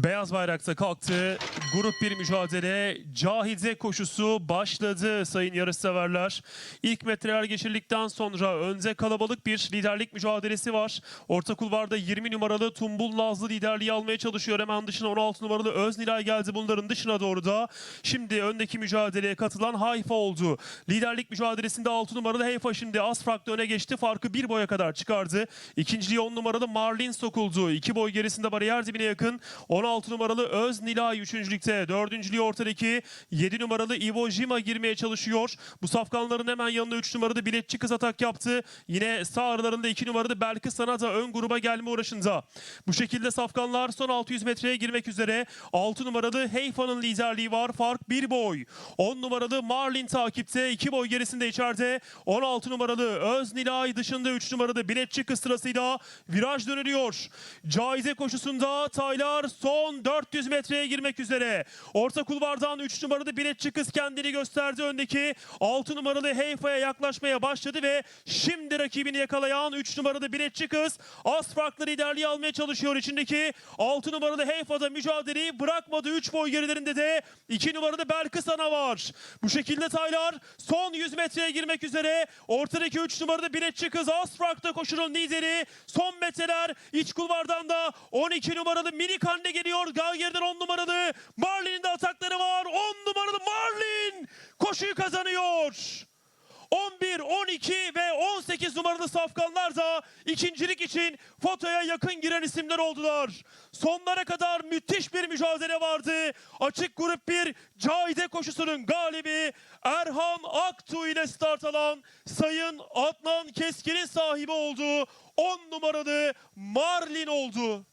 Bears weiter zu Cocktail. Grup bir mücadele. Cahide koşusu başladı sayın yarışseverler. İlk metreler geçirdikten sonra önde kalabalık bir liderlik mücadelesi var. Orta kulvarda 20 numaralı Tumbul Nazlı liderliği almaya çalışıyor. Hemen dışına 16 numaralı Öznilay geldi bunların dışına doğru da. Şimdi öndeki mücadeleye katılan Hayfa oldu. Liderlik mücadelesinde 6 numaralı Hayfa şimdi az farklı öne geçti. Farkı bir boya kadar çıkardı. İkinciliğe 10 numaralı Marlin sokuldu. İki boy gerisinde bariyer dibine yakın. 16 numaralı Öz Nilay üçüncülükte. Dördüncülüğü ortadaki 7 numaralı Ivo Jima girmeye çalışıyor. Bu safkanların hemen yanında 3 numaralı biletçi kız atak yaptı. Yine sağ aralarında 2 numaralı Belkıs Sana da ön gruba gelme uğraşında. Bu şekilde safkanlar son 600 metreye girmek üzere. 6 numaralı Heyfa'nın liderliği var. Fark 1 boy. 10 numaralı Marlin takipte. 2 boy gerisinde içeride. 16 numaralı Öz Nilay dışında 3 numaralı biletçi kız sırasıyla viraj dönülüyor. Caize koşusunda Taylar son 400 metreye girmek üzere. Orta kulvardan 3 numaralı biletçi kız kendini gösterdi. Öndeki 6 numaralı Heyfa'ya yaklaşmaya başladı ve şimdi rakibini yakalayan 3 numaralı biletçi kız az farklı liderliği almaya çalışıyor. İçindeki 6 numaralı Heyfa'da mücadeleyi bırakmadı. 3 boy gerilerinde de 2 numaralı Belkıs Ana var. Bu şekilde Taylar son 100 metreye girmek üzere. Ortadaki 3 numaralı biletçi kız az farklı koşunun lideri. Son metreler iç kulvardan da 12 numaralı Minik Anne geliyor. Galger'den 10 numaralı koşuyu kazanıyor. 11, 12 ve 18 numaralı safkanlar da ikincilik için fotoya yakın giren isimler oldular. Sonlara kadar müthiş bir mücadele vardı. Açık grup bir Cahide koşusunun galibi Erhan Aktu ile start alan Sayın Adnan Keskin'in sahibi olduğu 10 numaralı Marlin oldu.